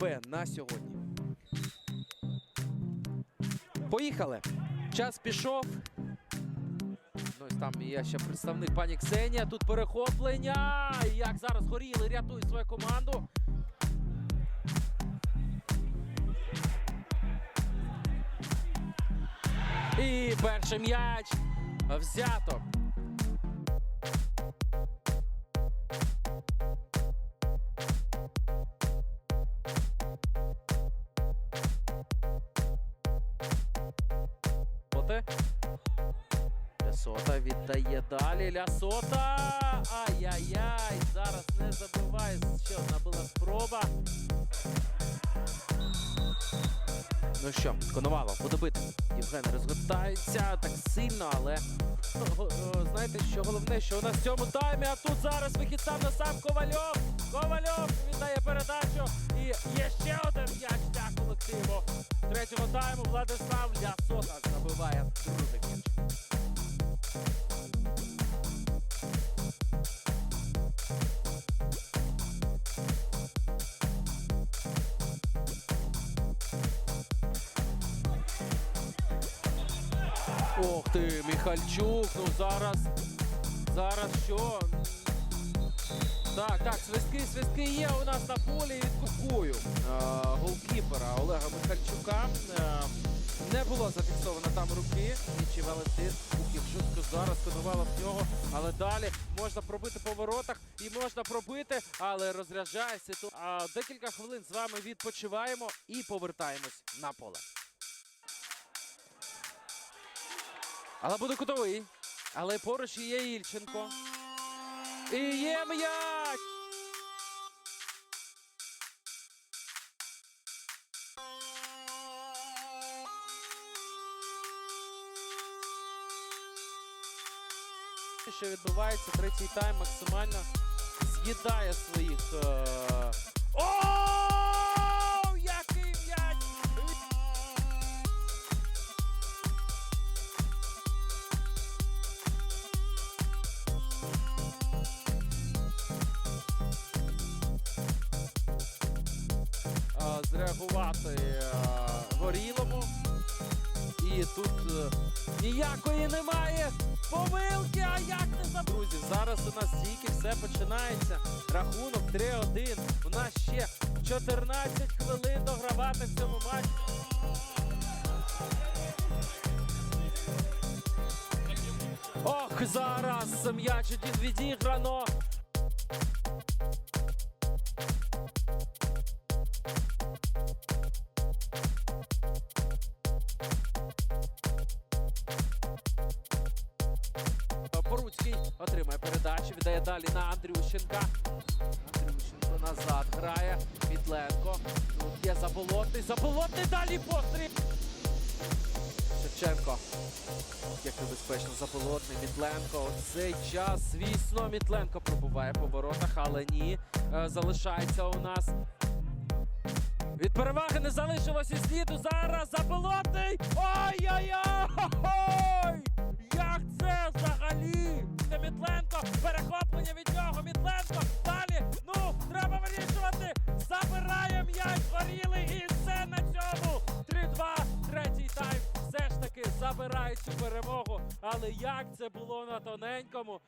Б на сьогодні. Поїхали. Час пішов. Ну, там є ще представник пані Ксенія. Тут перехоплення. Як зараз горіли, рятують свою команду. І перший м'яч взято. Соти. Лясота віддає далі. Лясота. Ай-яй-яй. Зараз не забиває. Ще одна була спроба. Ну що, Коновалов буде бити. Євген розгортається так сильно, але знаєте, що головне, що у нас в цьому таймі, а тут зараз вихід сам на сам Ковальов. Ковальов віддає передачу. І є ще один м'яч колективу. Третього тайму Владислав Лясота забиває другий м'яч. Ох ти, Міхальчук, ну зараз. Зараз що? Так, так, свистки, свистки є у нас на полі від кукую. Е, голкіпера Олега Михальчука. Е, не було зафіксовано там руки. Нічий Валентин. Ух, як зараз конувала в нього. Але далі можна пробити по воротах і можна пробити, але розряджається тут. А декілька хвилин з вами відпочиваємо і повертаємось на поле. Але буде кутовий. Але поруч є Ільченко. І є м'яч! Що відбувається, третій тайм максимально з'їдає своїх. Е... О, е, зреагувати е, горілому. І тут ніякої немає помилки, а як не за друзі. Зараз у нас тільки все починається. Рахунок 3-1. У нас ще 14 хвилин догравати в цьому матчі. Ох, зараз м'яч один відіграно. Передачу, віддає далі на Андрющенка. Андрющенко назад грає. Мітленко. Тут є заболотний. Заболотний далі постріл. Шевченко. Як небезпечно заболотний Мітленко. Цей час, звісно, Мітленко пробуває по воротах, але ні. Е, Залишається у нас. Від переваги не залишилось і сліду. Зараз заболотний. Ой-ой-ой! Забирає цю перемогу. Але як це було на тоненькому?